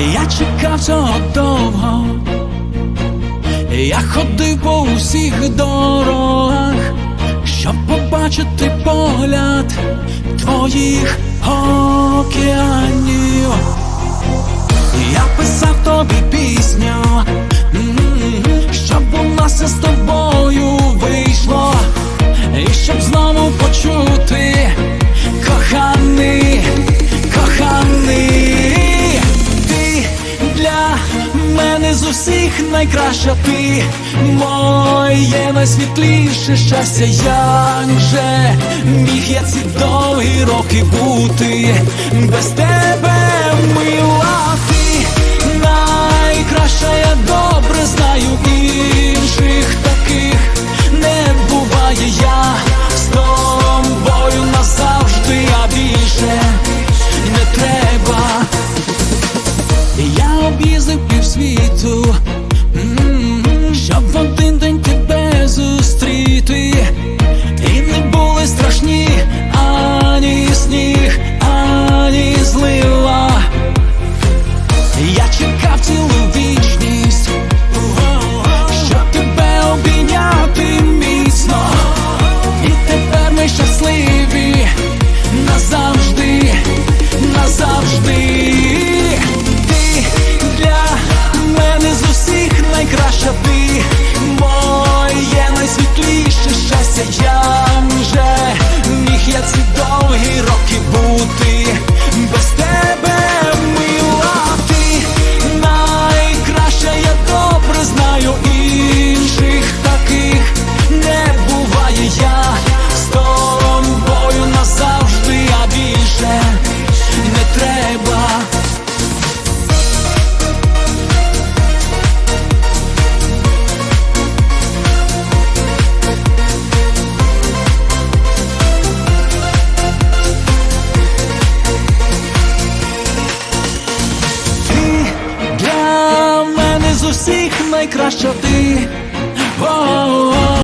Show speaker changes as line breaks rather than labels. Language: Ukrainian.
я чекав цього довго, я ходив по усіх дорогах, щоб побачити погляд твоїх. гор. мене з усіх найкраща ти, моє найсвітліше щастя, як же міг я ці довгі роки бути без тебе мило. Всіх найкраща ти. о